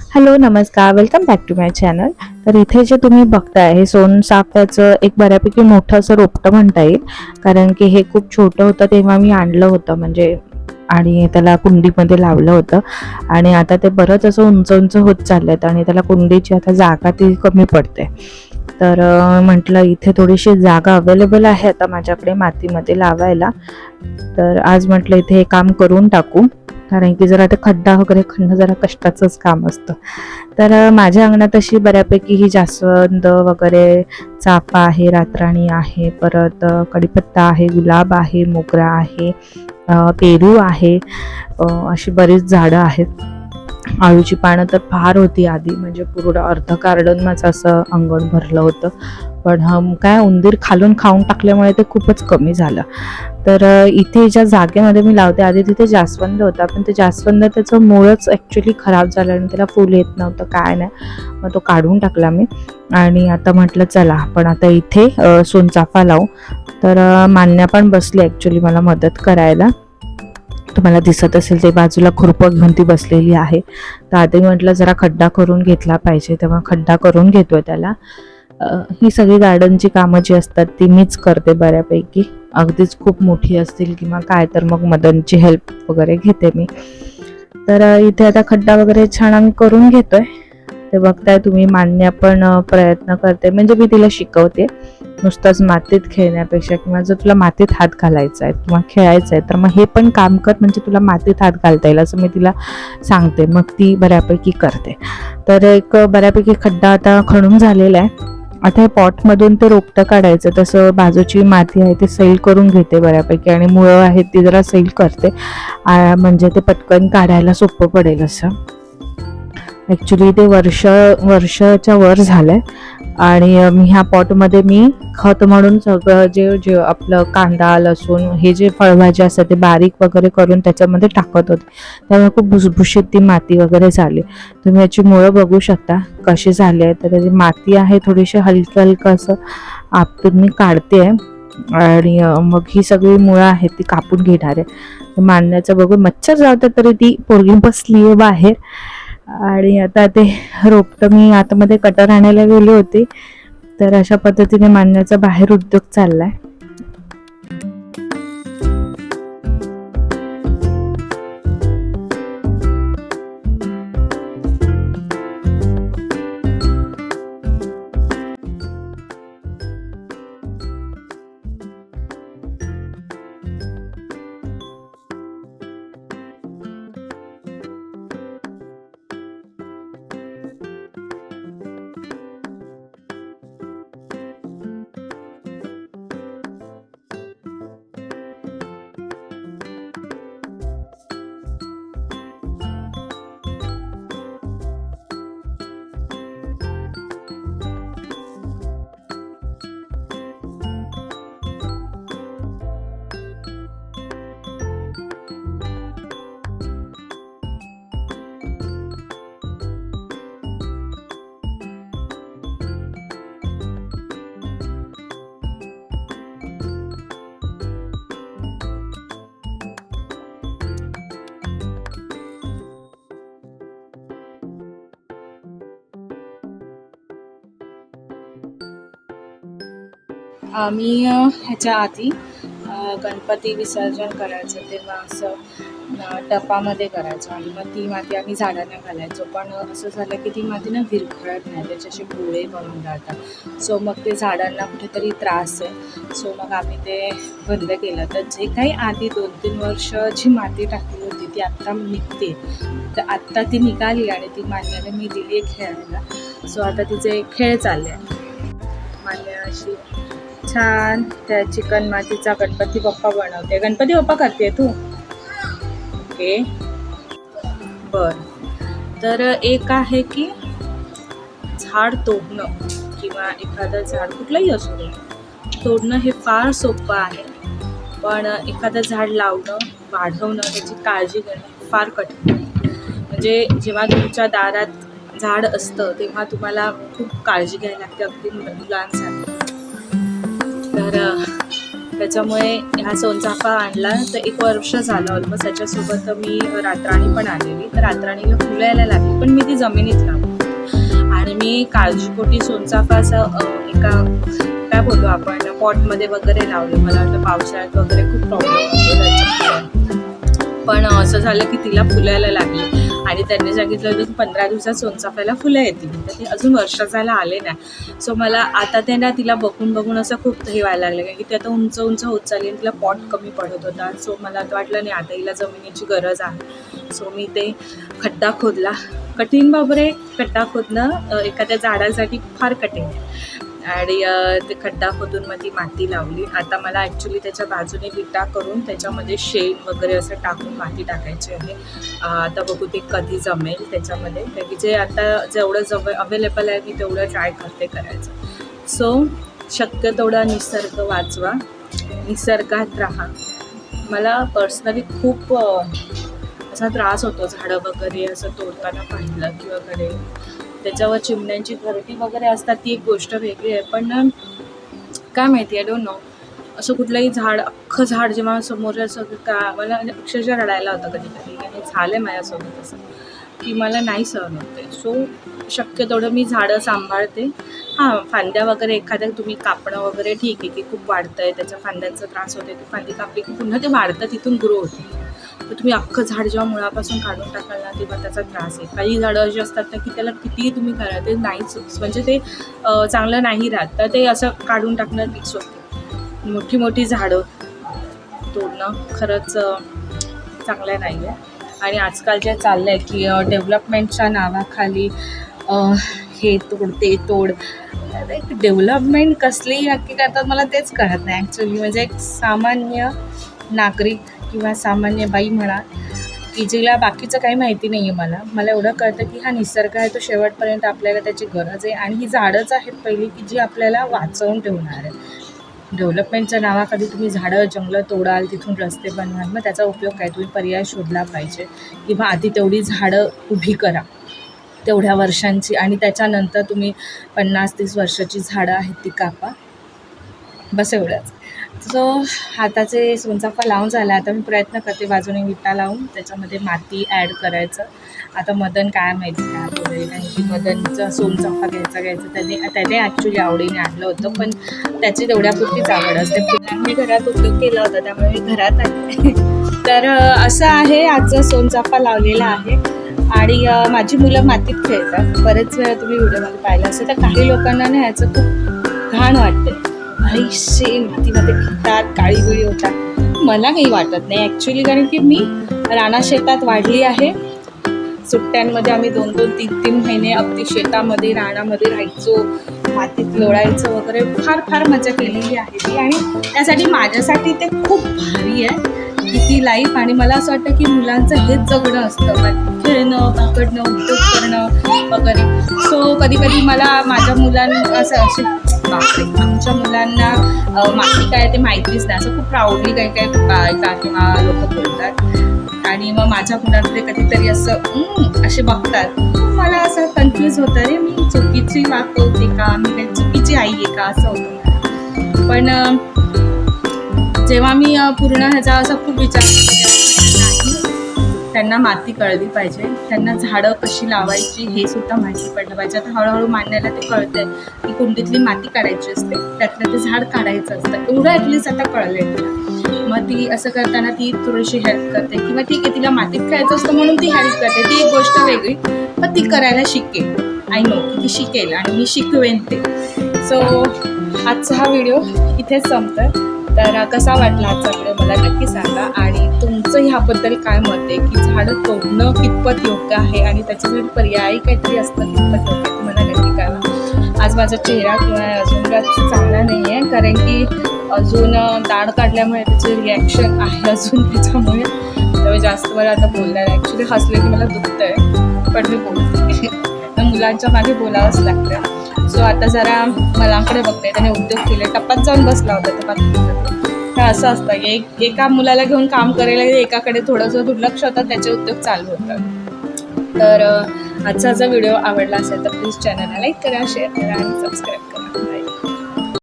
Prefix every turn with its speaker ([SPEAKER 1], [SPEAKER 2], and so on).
[SPEAKER 1] Hello नमस्कार. Welcome back to my channel तर इथे जे तुम्ही बघताय हे सोनचाफ्याचं एक बऱ्यापैकी मोठं असं रोपटं म्हणता येईल. कारण की हे खूप छोटं होतं तेव्हा मी आणलं होतं म्हणजे आणि त्याला कुंडीमध्ये लावलं होतं. आणि आता ते बरंच असं उंच उंच होत चाललं आणि त्याला कुंडीची आता जागा ती कमी पडते. तर म्हटलं इथे थोडीशी जागा अवेलेबल आहे आता माझ्याकडे मातीमध्ये लावायला. तर आज म्हटलं इथे हे काम करून टाकू. कारण की जरा ते खड्डा वगैरे खणणं जरा कष्टाचंच काम असतं. तर माझ्या अंगणात अशी बऱ्यापैकी ही जास्वंद वगैरे चाफा आहे रातराणी आहे परत कडीपत्ता कढीपत्ता आहे गुलाब आहे मोगरा आहे पेरू आहे अशी बरीच झाडं आहेत. आळूची पानं तर फार होती आधी म्हणजे पूर्ण अर्ध गार्डन माझं असं अंगण भरलं होतं. पण काय उंदीर खालून खाऊन टाकल्यामुळे ते खूपच कमी झालं. तर इथे ज्या जागेमध्ये मी लावते आधी तिथे जास्वंद होता पण ते जास्वंद त्याचं मूळच ॲक्च्युली खराब झालं आणि त्याला फुल येत नव्हतं काय नाही. मग तो काढून टाकला मी. आणि आता म्हटलं चला पण आता इथे सोनचाफा लावू. तर मान्या पण बसली ॲक्च्युली मला मदत करायला. तुम्हाला दिसत असेल ते बाजूला खुरपं घेऊन ती बसलेली आहे. तर आधी म्हटलं जरा खड्डा करून घेतला पाहिजे. तेव्हा खड्डा करून घेतोय त्याला. ही सगळी गार्डनची कामं जी असतात ती मीच करते बऱ्यापैकी. अगदीच खूप मोठी असतील किंवा काय तर मग मदनची हेल्प वगैरे घेते मी. तर इथे आता खड्डा वगैरे छान आम्ही करून घेतोय. ते बघताय तुम्ही मान्य पण प्रयत्न करते. म्हणजे मी तिला शिकवते. नुसताच मातीत खेळण्यापेक्षा किंवा जर तुला मातीत हात घालायचा आहे किंवा खेळायचं आहे तर मग हे पण काम कर. म्हणजे तुला मातीत हात घालता येईल असं मी तिला सांगते. मग ती बऱ्यापैकी करते. तर एक बऱ्यापैकी खड्डा आता खणून झालेला आहे. आता हे पॉटमधून ते रोपटं काढायचं तसं बाजूची माती आहे ती सैल करून घेते बऱ्यापैकी आणि मुळं आहेत ती जरा सैल करते. आ, म्हणजे ते पटकन काढायला सोपं पडेल असं. ॲक्च्युली ते वर्ष वर्षाच्या वर झालंय. आणि मी ह्या पॉटमध्ये मी खत म्हणून सगळं जे जे आपलं कांदा लसूण हे जे फळभाज्या असतात ते बारीक वगैरे करून त्याच्यामध्ये टाकत होते. त्यामुळे खूप भुसभुशीत ती माती वगैरे झाली. तुम्ही याची मुळं बघू शकता कशी झाली आहे. तर त्याची माती आहे थोडीशी हलकं हलकं असं आपटून मी काढते. आणि मग ही सगळी मुळं आहेत ती कापून घेणार आहे. मांडण्याचं बघून मच्छर जावतात तरी ती पोरगी बसली आहे बाहेर. आणि आता ते रोपटं मी आतमध्ये कटर आणायला गेले होते तर अशा पद्धतीने मांडण्याचा बाहेर उद्योग चाललाय.
[SPEAKER 2] आम्ही ह्याच्या आधी गणपती विसर्जन करायचं तेव्हा असं टपामध्ये करायचो आणि मग ती माती आम्ही झाडांना घालायचो. पण असं झालं की ती माती ना विरघळत नाही त्याच्याशी गोळे बनून राहतात सो मग ते झाडांना कुठेतरी त्रास आहे. सो मग आम्ही ते बंद केलं. तर जे काही आधी दोन तीन वर्ष जी माती टाकली होती ती आत्ता निघते. तर आत्ता ती निघाली आणि ती मान्याने मी दिली आहे खेळायला. सो आता तिचे खेळ चालले आहे छान. त्या चिकन मातीचा गणपती बाप्पा बनवते. गणपती बाप्पा करते तू? ओके. बर. तर एक आहे की झाड तोडणं किंवा एखादं झाड कुठलंही असू दे. तोडणं हे फार सोपं आहे. पण एखादं झाड लावणं वाढवणं त्याची काळजी घेणं फार कठीण आहे. म्हणजे जेव्हा तुमच्या दारात झाड असतं तेव्हा तुम्हाला खूप काळजी घ्यायला लागते अगदी मुलांसाठी. तर त्याच्यामुळे ह्या सोनचाफा आणला. तर एक वर्ष झालं ऑलमोस्ट त्याच्यासोबत मी रात्राणी पण आलेली. तर रात्राणीला फुलं यायला लागली पण मी ती जमिनीत लावली. आणि मी काळजीपोटी सोनचाफा असं एका काय बोलतो आपण पॉटमध्ये वगैरे लावले. मला वाटलं पावसाळ्यात वगैरे खूप प्रॉब्लेम त्याच्यामुळे. पण असं झालं की तिला फुलायला लागली. आणि त्यांनी सांगितलं होतं की पंधरा दिवसात सोनचाफ्याला फुलं येतील. तर ते अजून वर्ष जायला आले नाही. सो मला आता ते ना तिला बघून बघून असं खूप हे व्हायला लागलं. कारण की ते आता उंच उंच होत चालली आणि तिला पॉट कमी पडत होता. सो मला आता वाटलं नाही आता हिला जमिनीची गरज आहे. सो मी ते खड्डा खोदला. कठीण बाबरे खड्डा खोदणं एखाद्या झाडासाठी फार कठीण. आहे आणि ते खड्डा खोदून मग ती माती लावली. आता मला ॲक्च्युली त्याच्या बाजूने विटा करून त्याच्यामध्ये शेण वगैरे असं टाकून माती टाकायची आहे. आता बघू ते कधी जमेल त्याच्यामध्ये. कारण की जे आता जेवढं जव अवेलेबल आहे मी तेवढं ट्राय करते करायचं. सो शक्य तेवढा निसर्ग वाचवा. निसर्गात राहा. मला पर्सनली खूप असा त्रास होतो झाडं वगैरे असं तोडताना पाहिलं किंवा कडे त्याच्यावर चिमण्यांची घरटी वगैरे असतात ती एक गोष्ट वेगळी आहे. पण काय माहिती आय डोंट नो असं कुठलंही झाड अख्खं झाड जेव्हा समोर असं का मला म्हणजे अक्षरशः रडायला होतं कधी कधी आणि झालं आहे माझ्यासोबत असं. की मला नाही सहन होते सो शक्य तेवढं मी झाडं सांभाळते. हां फांद्या वगैरे एखाद्या तुम्ही कापणं वगैरे ठीक आहे की खूप वाढतं आहे त्याच्या फांद्यांचा त्रास होते ती फांदी कापली की पुन्हा ते वाढतं तिथून ग्रो होते. तर तुम्ही अख्खं झाड जेव्हा मुळापासून काढून टाकाल ना तेव्हा त्याचा त्रास आहे. काही झाडं अशी असतात ना की त्याला कितीही तुम्ही करा ते नाहीच म्हणजे ते चांगलं नाही राहत. तर ते असं काढून टाकणं फिक्स होते मोठी मोठी झाडं तोडणं खरंच चांगलं नाही आहे. आणि आजकाल जे चाललं आहे की डेव्हलपमेंटच्या नावाखाली हे तोड ते तोड डेव्हलपमेंट कसली नक्की करतात मला तेच कळत नाही ॲक्च्युली म्हणजे एक सामान्य नागरिक किंवा सामान्य बाई म्हणा की जिला बाकीचं काही माहिती नाही आहे मला. मला एवढं कळतं की हा निसर्ग आहे तो शेवटपर्यंत आपल्याला त्याची गरज आहे आणि ही झाडंच आहेत पहिली की जी आपल्याला वाचवून ठेवणार आहे डेव्हलपमेंटच्या नावाखाली तुम्ही झाडं जंगलं तोडाल तिथून रस्ते बनवाल मग त्याचा उपयोग काय? तुम्ही पर्याय शोधला पाहिजे. किंवा आधी तेवढी झाडं उभी करा. तेवढ्या वर्षांची आणि त्याच्यानंतर तुम्ही पन्नास तीस वर्षाची झाडं आहेत ती कापा. बस एवढंच. जो हाताचे सोनचाफा लावून झाला आता मी प्रयत्न करते बाजूने विटा लावून त्याच्यामध्ये माती ॲड करायचं. आता मदन काय माहिती काय बोलेल कारण की मदनचा सोनचाफा घ्यायचा घ्यायचा त्याने त्याने ॲक्च्युली आवडीने आणलं होतं पण त्याची तेवढ्यापुरतीच आवड असते. फुलांनी घरात उद्योग केला होता त्यामुळे मी घरात आले तर असं आहे आजचा सोनचाफा लावलेला आहे. आणि माझी मुलं मातीत खेळतात. बरेच वेळा तुम्ही व्हिडिओमध्ये पाहिलं असेल तर काही लोकांना ना ह्याचं खूप घाण वाटते. आई मातीमध्ये खेळतात काळी होतात. मला काही वाटत नाही ॲक्च्युली कारण की मी राणा शेतात वाढली आहे. सुट्ट्यांमध्ये आम्ही दोन दोन तीन तीन महिने अगदी शेतामध्ये रानामध्ये राहायचो. मातीत लोळायचं वगैरे. फार फार मजा केलेली आहे ती. आणि त्यासाठी माझ्यासाठी ते खूप भारी आहे किती लाईफ आणि मला असं वाटतं की मुलांचं हेच जगणं असतं. खेळणं पकडणं उद्योग करणं वगैरे. सो कधी कधी मला माझ्या मुलांना असं बापरे आमच्या मुलांना माती काय ते माहितीच नाही. असं खूप प्राऊडली काही काही बायका किंवा लोक बोलतात. आणि मग माझ्या मुलांकडे कधीतरी असं असे बघतात. मला असं कन्फ्यूज होतं. रे मी चुकीची वागते होते का? मी काही चुकीची आई आहे का? असं होतं पण जेव्हा मी पूर्ण ह्याचा असा खूप विचार केला, त्यांना माती कळली पाहिजे. त्यांना झाडं कशी लावायची हे सुद्धा माहिती पडलं पाहिजे. आता हळूहळू मांडण्याला ते कळतंय की कुंडीतली माती काढायची असते त्यातलं ते झाड काढायचं असतं. एवढं ॲटलिस्ट आता कळलंय तिला. मग ती असं करताना ती थोडीशी हेल्प करते किंवा ठीक आहे तिला मातीत खेळायचं असतं म्हणून ती हेल्प करते. ती एक गोष्ट वेगळी पण ती करायला शिकेल. आय नो की ती शिकेल आणि मी शिकवेन ते. सो आजचा हा व्हिडिओ इथेच संपतोय. तर कसा वाटला आजचा व्हिडिओ मला नक्की सांगा. आणि तुमचं ह्याबद्दल काय मत आहे? की झाडं तोडणं कितपत योग्य आहे? आणि त्याच्यासाठी पर्यायी काहीतरी असतं कितपत योग्य तुम्हाला नक्की कळवा आज माझा चेहरा किंवा अजून चांगला नाही आहे कारण की अजून दाढ काढल्यामुळे त्याचे रिॲक्शन आहे अजून त्याच्यामुळे. त्यामुळे जास्त मला आता बोलणार ॲक्च्युली हसले की मला दुखतं आहे पण मी बोलते. मुलांच्या मागे बोलावंच लागतं. सो आता जरा मलांकडे बघते त्याने उद्योग केले टप्पात जाऊन बसला होता तर तर असं असतं एक एका मुलाला घेऊन काम करायला एकाकडे थोडंसं दुर्लक्ष होतं त्याचे उद्योग चालू होतात तर आजचा जर व्हिडिओ आवडला असेल तर प्लीज चॅनलला लाईक करा शेअर करा आणि सबस्क्राईब